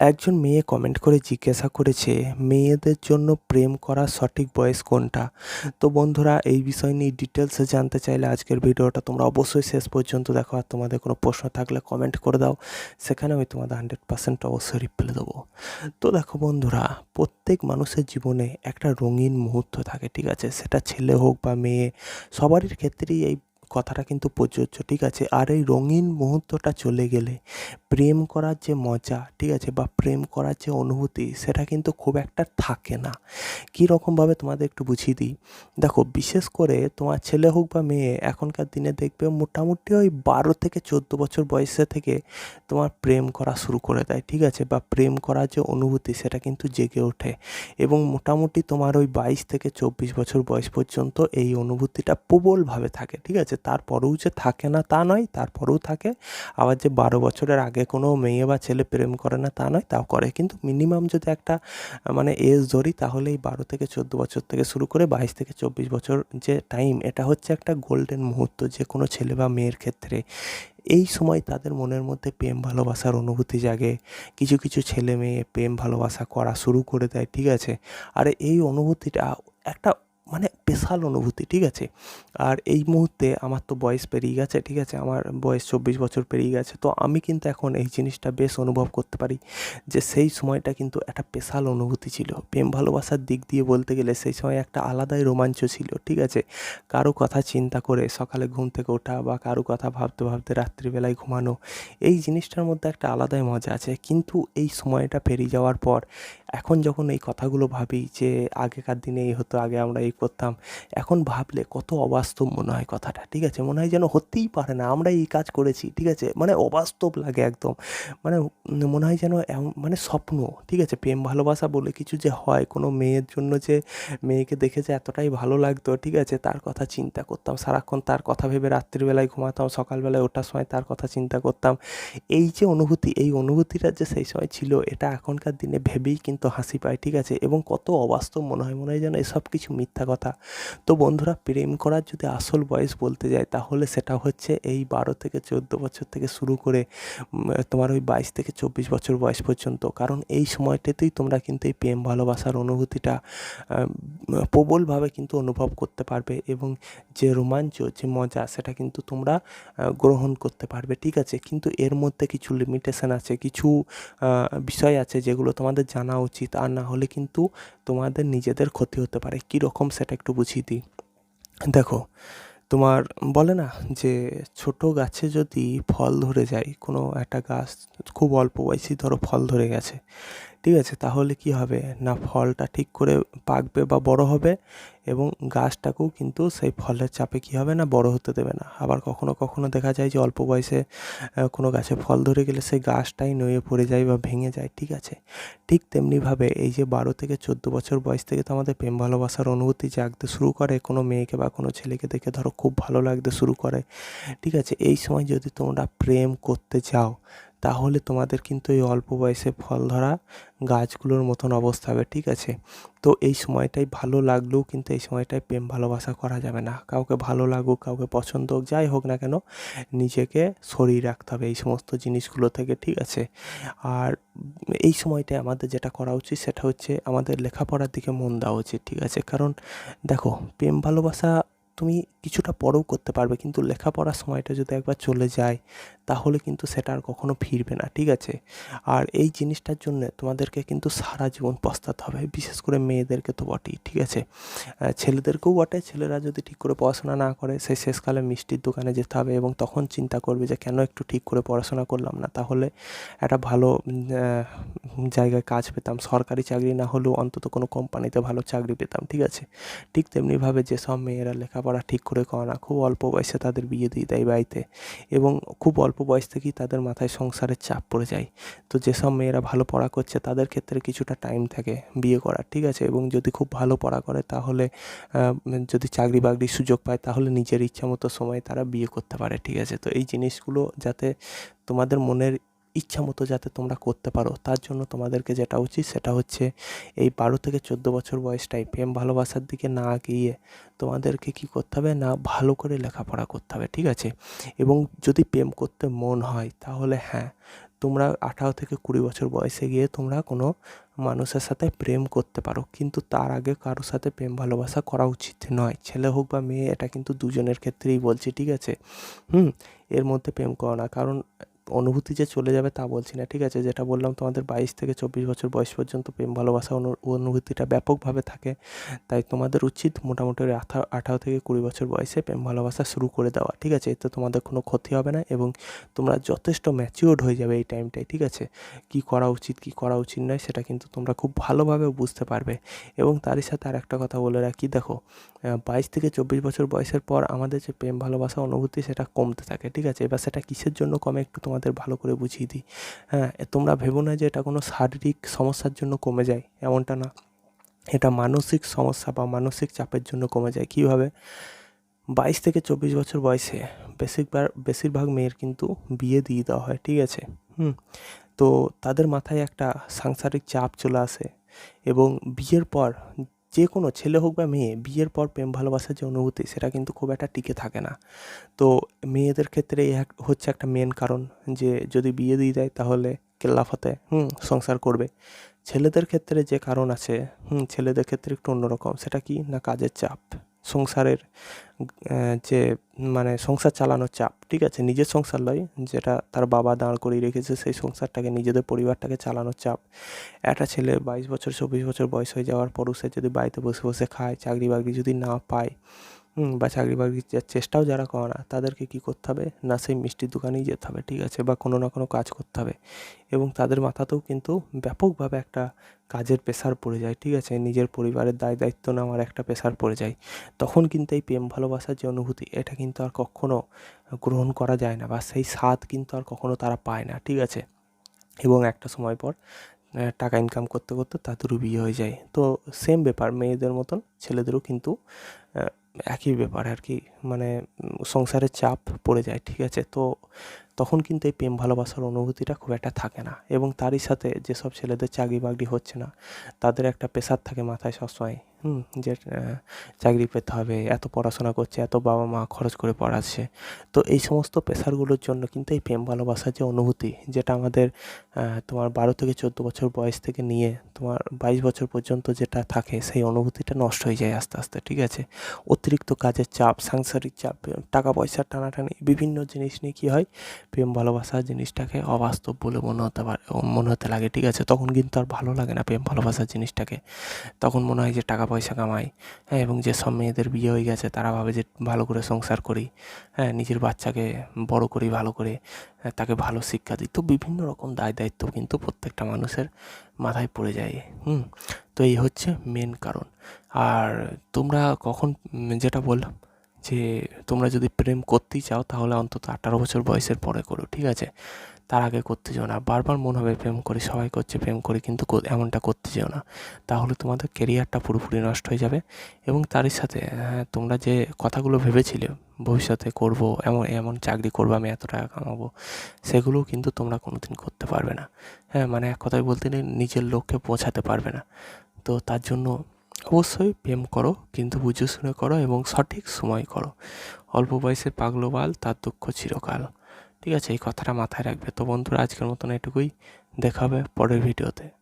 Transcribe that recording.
একজন মেয়ে কমেন্ট করে জিজ্ঞাসা করেছে, মেয়েদের জন্য প্রেম করার সঠিক বয়স কোনটা? তো বন্ধুরা, এই বিষয় নিয়ে ডিটেলসে জানতে চাইলে আজকের ভিডিওটা তোমরা অবশ্যই শেষ পর্যন্ত দেখো। আর তোমাদের কোনো প্রশ্ন থাকলে কমেন্ট করে দাও, সেখানে আমি তোমাদের হান্ড্রেড পার্সেন্ট অবশ্যই রিপ্লাই দেবো। তো দেখো বন্ধুরা, প্রত্যেক মানুষের জীবনে একটা রঙিন মুহূর্ত থাকে, ঠিক আছে? সেটা ছেলে হোক বা মেয়ে, সবারই ক্ষেত্রেই এই কথাটা কিন্তু প্রযোজ্য, ঠিক আছে? আর এই রঙিন মুহূর্তটা চলে গেলে প্রেম করার যে মজা, ঠিক আছে? বা প্রেম করার যে অনুভূতি, সেটা কিন্তু খুব একটা থাকে না। কী রকমভাবে তোমাদের একটু বুঝিয়ে দিই? দেখো, বিশেষ করে তোমার ছেলে হোক বা মেয়ে, এখনকার দিনে দেখবে মোটামুটি ওই বারো থেকে চোদ্দ বছর বয়সে থেকে তোমার প্রেম করা শুরু করে দেয়, ঠিক আছে? বা প্রেম করার যে অনুভূতি, সেটা কিন্তু জেগে ওঠে। এবং মোটামুটি তোমার ওই বাইশ থেকে চব্বিশ বছর বয়স পর্যন্ত এই অনুভূতিটা প্রবলভাবে থাকে, ঠিক আছে? তারপরেও যে থাকে না তা নয়, তারপরেও থাকে। আবার যে বারো বছরের আগে কোনো মেয়ে বা ছেলে প্রেম করে না তা নয়, তাও করে। কিন্তু মিনিমাম যদি একটা মানে এজ ধরি, তাহলে এই বারো থেকে চোদ্দ বছর থেকে শুরু করে বাইশ থেকে চব্বিশ বছর যে টাইম এটা হচ্ছে একটা গোল্ডেন মুহূর্ত যে কোনো ছেলে বা মেয়ের ক্ষেত্রে। এই সময় তাদের মনের মধ্যে প্রেম ভালোবাসার অনুভূতি জাগে। কিছু কিছু ছেলে মেয়ে প্রেম ভালোবাসা করা শুরু করে দেয়, ঠিক আছে? আর এই অনুভূতিটা একটা মানে স্পেশাল অনুভূতি, ঠিক আছে? আর এই মুহূর্তে আমার তো বয়স পেরিয়ে গেছে, ঠিক আছে? আমার বয়স চব্বিশ বছর পেরিয়ে গেছে। তো আমি কিন্তু এখন এই জিনিসটা বেশ অনুভব করতে পারি যে সেই সময়টা কিন্তু একটা স্পেশাল অনুভূতি ছিল। প্রেম ভালোবাসার দিক দিয়ে বলতে গেলে সেই সময় একটা আলাদাই রোমাঞ্চ ছিল, ঠিক আছে? কারও কথা চিন্তা করে সকালে ঘুম থেকে ওঠা বা কারও কথা ভাবতে ভাবতে রাত্রিবেলায় ঘুমানো, এই জিনিসটার মধ্যে একটা আলাদাই মজা আছে। কিন্তু এই সময়টা পেরিয়ে যাওয়ার পর, এখন যখন এই কথাগুলো ভাবি যে আগেকার দিনে এই হতো আগে আমরা এই করতাম। এখন ভাবলে কত অবাস্তব মনে হয় কথাটা, ঠিক আছে? মনে হয় যেন হতেই পারে না আমরা এই কাজ করেছি, ঠিক আছে? মানে অবাস্তব লাগে একদম। মানে মনে হয় যেন মানে স্বপ্ন, ঠিক আছে? প্রেম ভালোবাসা বলে কিছু যে হয়, কোনো মেয়ের জন্য যে মেয়েকে দেখে যে এতটাই ভালো লাগতো, ঠিক আছে? তার কথা চিন্তা করতাম। সারাক্ষণ তার কথা ভেবে রাত্রিবেলায় ঘুমাতাম, সকালবেলায় ওঠার সময় তার কথা চিন্তা করতাম। এই যে অনুভূতি, এই অনুভূতিটা যে সেই সময় ছিল, এটা এখনকার দিনে ভেবেই কিন্তু হাসি পায়, ঠিক আছে? এবং কত অবাস্তব মনে হয় মনে হয় যেন এসব কিছু মিথ্যা কথা। তো বন্ধুরা, প্রেম করার যদি আসল বয়স বলতে যাই, তাহলে সেটা হচ্ছে এই বারো থেকে চোদ্দ বছর থেকে শুরু করে তোমার ওই বাইশ থেকে চব্বিশ বছর বয়স পর্যন্ত। কারণ এই সময়টাতেই তোমরা কিন্তু এই প্রেম, ভালোবাসার অনুভূতিটা প্রবলভাবে কিন্তু অনুভব করতে পারবে এবং যে রোমাঞ্চ, যে মজা, সেটা কিন্তু তোমরা গ্রহণ করতে পারবে, ঠিক আছে? কিন্তু এর মধ্যে কিছু লিমিটেশন আছে, কিছু বিষয় আছে যেগুলো তোমাদের জানা উচিত, আর না হলে কিন্তু তোমাদের নিজেদের ক্ষতি হতে পারে। কীরকম সেটা একটু বুঝিয়ে দিই। দেখো, তোমার বলে না যে ছোট গাছে যদি ফল ধরে যায়, কোনো একটা গাছ খুব অল্প বয়সী ধরো ফল ধরে গেছে ঠিক আছে, তাহলে কি হবে? না, ফলটা ঠিক করে পাকবে বা বড় হবে এবং গাছটাকেও কিন্তু সেই ফলের চাপে কী হবে না, বড় হতে দেবে না। আবার কখনো কখনো দেখা যায় যে, অল্প বয়সে কোনো গাছে ফল ধরে গেলে সেই গাছটাই নয়ে পড়ে যায় বা ভেঙে যায়, ঠিক আছে? ঠিক তেমনিভাবে এই যে, বারো থেকে চোদ্দ বছর বয়স থেকে তো আমাদের প্রেম ভালোবাসার অনুভূতি জাগতে শুরু করে, কোনো মেয়েকে বা কোনো ছেলেকে দেখে ধরো খুব ভালো লাগতে শুরু করে, ঠিক আছে? এই সময় যদি তোমরা প্রেম করতে চাও তাহলে তোমাদের কিন্তু এই অল্প বয়সে ফল ধরা গাছগুলোর মতন অবস্থা হবে, ঠিক আছে? তো এই সময়টাই ভালো লাগলেও কিন্তু এই সময়টায় প্রেম ভালোবাসা করা যাবে না। কাউকে ভালো লাগুক, কাউকে পছন্দ হোক, যাই হোক না কেন, নিজেকে সরিয়ে রাখতে হবে এই সমস্ত জিনিসগুলো থেকে, ঠিক আছে? আর এই সময়টায় আমাদের যেটা করা উচিত সেটা হচ্ছে আমাদের লেখাপড়ার দিকে মন দেওয়া উচিত, ঠিক আছে? কারণ দেখো, প্রেম ভালোবাসা তুমি কিছুটা পরেও করতে পারবে, কিন্তু লেখাপড়ার সময়টা যদি একবার চলে যায়, তাহলে কিন্তু সেটা আর কখনো ফিরবে না, ঠিক আছে? আর এই জিনিসটার জন্য তোমাদেরকে কিন্তু সারা জীবন পস্তাতে হবে, বিশেষ করে মেয়েদেরকে তো বটেই, ঠিক আছে? ছেলেদেরকেও বটে, ছেলেরা যদি ঠিক করে পড়াশোনা না করে সেই শেষকালে মিষ্টির দোকানে যেতে হবে এবং তখন চিন্তা করবে যে কেন একটু ঠিক করে পড়াশোনা করলাম না, তাহলে একটা ভালো জায়গায় কাজ পেতাম, সরকারি চাকরি না হলেও অন্তত কোনো কোম্পানিতে ভালো চাকরি পেতাম, ঠিক আছে? ঠিক তেমনিভাবে যেসব মেয়েরা লেখাপড়া ঠিক করে করে না, খুব অল্প বয়সে তাদের বিয়ে দিয়ে দেয় বাড়িতে এবং খুব অল্প বয়স থেকেই তাদের মাথায় সংসারের চাপ পড়ে যায়। তো যেসব মেয়েরা ভালো পড়া করছে তাদের ক্ষেত্রে কিছুটা টাইম থাকে বিয়ে করার, ঠিক আছে? এবং যদি খুব ভালো পড়া করে তাহলে যদি চাকরি বাকরির সুযোগ পায় তাহলে নিজের ইচ্ছা মতো সময় তারা বিয়ে করতে পারে, ঠিক আছে? তো এই জিনিসগুলো যাতে তোমাদের মনের ইচ্ছা মতো যাতে তোমরা করতে পারো। তার জন্য তোমাদেরকে যেটা উচিত সেটা হচ্ছে এই বারো থেকে চোদ্দ বছর বয়সটাই প্রেম ভালোবাসার দিকে না গিয়ে তোমাদেরকে কী করতে হবে না, ভালো করে লেখাপড়া করতে হবে, ঠিক আছে? এবং যদি প্রেম করতে মন হয় তাহলে হ্যাঁ তোমরা আঠারো থেকে কুড়ি বছর বয়সে গিয়ে তোমরা কোনো মানুষের সাথে প্রেম করতে পারো। কিন্তু তার আগে কারোর সাথে প্রেম ভালোবাসা করা উচিত নয়। ছেলে হোক বা মেয়ে, এটা কিন্তু দুজনের ক্ষেত্রেই বলছি, ঠিক আছে? হুম, এর মধ্যে প্রেম করো না। কারণ অনুভূতি যে চলে যাবে তা বলছি না, ঠিক আছে? যেটা বললাম তোমাদের বাইশ থেকে চব্বিশ বছর বয়স পর্যন্ত প্রেম, ভালোবাসা অনু- অনুভূতিটা ব্যাপকভাবে থাকে। তাই তোমাদের উচিত মোটামুটি আঠা, আঠারো থেকে কুড়ি বছর বয়সে প্রেম, ভালোবাসা শুরু করে দেওয়া, ঠিক আছে? এতে তোমাদের কোনো ক্ষতি হবে না এবং তোমরা যথেষ্ট ম্যাচিওর্ড হয়ে যাবে এই টাইমটায় ঠিক আছে? কী করা উচিত, কী করা উচিত নয়, সেটা কিন্তু তোমরা খুব ভালোভাবে বুঝতে পারবে। এবং তারই সাথে আর একটা কথা বলে রাখি, দেখো বাইশ থেকে চব্বিশ বছর বয়সের পর আমাদের যে প্রেম, ভালোবাসা, অনুভূতি সেটা কমতে থাকে, ঠিক আছে? এবার সেটা কিসের জন্য কমে একটু তোমাদের ভালো করে বুঝিয়ে দিই। হ্যাঁ তোমরা ভেবো না যে এটা কোনো শারীরিক সমস্যার জন্য কমে যায়, এমনটা না। এটা মানসিক সমস্যা বা মানসিক চাপের জন্য কমে যায়। কীভাবে? বাইশ থেকে চব্বিশ বছর বয়সে বেশিরভাগ বেশিরভাগ মেয়ের কিন্তু বিয়ে দিয়ে দেওয়া হয়, ঠিক আছে? হুম, তো তাদের মাথায় একটা সাংসারিক চাপ চলে আসে এবং বিয়ের পর যে কোনো ছেলে হোক বা মেয়ে, বিয়ের পর প্রেম ভালোবাসার যে অনুভূতি, সেটা কিন্তু খুব একটা টিকে থাকে না। তো মেয়েদের ক্ষেত্রে এই হচ্ছে একটা মেন কারণ যে, যদি বিয়ে দিয়ে দেয় তাহলে কেল্লাফাতে হুম, সংসার করবে। ছেলেদের ক্ষেত্রে যে কারণ আছে, হুম, ছেলেদের ক্ষেত্রে একটু অন্যরকম, সেটা কি? না কাজের চাপ। সংসারের যে মানে সংসার চালানোর চাপ, ঠিক আছে? নিজের সংসার নয়, যেটা তার বাবা দাঁড় করিয়ে রেখেছে, সেই সংসারটাকে, নিজেদের পরিবারটাকে চালানোর চাপ। একটা ছেলে বাইশ বছর, চব্বিশ বছর বয়স হয়ে যাওয়ার পরও সে যদি বাড়িতে বসে বসে খায় চাকরি বাকরি যদি না পায় বা চাকরি বাকরির চে- চেষ্টাও যারা করে না, তাদেরকে কী করতে হবে? না, সেই মিষ্টির দোকানেই যেতে হবে, ঠিক আছে? বা কোনো না কোনো কাজ করতে হবে। এবং তাদের মাথাতেও কিন্তু ব্যাপকভাবে একটা কাজের প্রেশার পড়ে যায়, ঠিক আছে? নিজের পরিবারের দায় দায়িত্ব নেওয়ার একটা প্রেশার পড়ে যায়। তখন কিন্তু এই প্রেম ভালোবাসার যে অনুভূতি, এটা কিন্তু আর কখনো গ্রহণ করা যায় না, বা সেই স্বাদ কিন্তু আর কখনো তারা পায় না, ঠিক আছে? এবং একটা সময় পর টাকা ইনকাম করতে করতে তাদেরও বিয়ে হয়ে যায়। তো সেম ব্যাপার, মেয়েদের মতন ছেলেদেরও কিন্তু একই ব্যাপার আর কি। মানে সংসারের চাপ পড়ে যায় ঠিক আছে? তো তখন কিন্তু এই প্রেম ভালোবাসার অনুভূতিটা খুব একটা থাকে না। এবং তারই সাথে যেসব ছেলেদের চাকরি বাকরি হচ্ছে না, তাদের একটা প্রেশার থাকে মাথায় সবসময়, হুম, যে চাকরি পেতে হবে, এত পড়াশোনা করছে, এত বাবা মা খরচ করে পড়াচ্ছে। তো এই সমস্ত প্রেশারগুলোর জন্য কিন্তু এই প্রেম ভালোবাসার যে অনুভূতি, যেটা আমাদের তোমার বারো থেকে চোদ্দ বছর বয়স থেকে নিয়ে তোমার বাইশ বছর পর্যন্ত যেটা থাকে, সেই অনুভূতিটা নষ্ট হয়ে যায় আস্তে আস্তে, ঠিক আছে? অতিরিক্ত কাজের চাপ, সাংসারিক চাপ টাকা পয়সার টানাটানি, বিভিন্ন জিনিস নিয়ে কী হয়? প্রেম ভালোবাসা জিনিসটাকে অবাস্তব বলে মনে হতে পারে মনে হতে লাগে ঠিক আছে? তখন কিন্তু আর ভালো লাগে না প্রেম ভালোবাসার জিনিসটাকে। তখন মনে হয় যে টাকা পয়সা কামাই হ্যাঁ এবং যে সব মেয়েদের বিয়ে হয়ে গেছে তারা ভাবে যে ভালো করে সংসার করি হ্যাঁ নিজের বাচ্চাকে বড় করি ভালো করে হ্যাঁ, তাকে ভালো শিক্ষা দিই। তো বিভিন্ন রকম দায় দায়িত্ব কিন্তু প্রত্যেকটা মানুষের মাথায় পড়ে যায় হুম? তো এই হচ্ছে মেন কারণ। আর তোমরা কখন যেটা বললাম যে তোমরা যদি প্রেম করতেই চাও তাহলে অন্তত আঠারো বছর বয়সের পরে করো ঠিক আছে? তার আগে করতে যেও না। বারবার মনে হবে প্রেম করি সবাই করছে প্রেম করি কিন্তু এমনটা করতে যেও না। তাহলে তোমাদের কেরিয়ারটা পুরোপুরি নষ্ট হয়ে যাবে এবং তারই সাথে হ্যাঁ, তোমরা যে কথাগুলো ভেবেছিলে ভবিষ্যতে করব এমন এমন চাকরি করব আমি এত টাকা কামাবো সেগুলোও কিন্তু তোমরা কোনোদিন করতে পারবে না। হ্যাঁ মানে এক কথায় বলতে নিজের লক্ষ্যে পৌঁছাতে পারবে না। তো তার জন্য অবশ্যই প্রেম করো, কিন্তু বুঝে শুনে করো এবং সঠিক সময় করো। অল্প বয়সে পাগলো বাল, তার দুঃখ চিরকাল। ঠিক আছে, এই কথাটা মাথায় রাখবে। তো বন্ধুরা, আজকের মতন এটুকুই। দেখাবে পরের ভিডিওতে।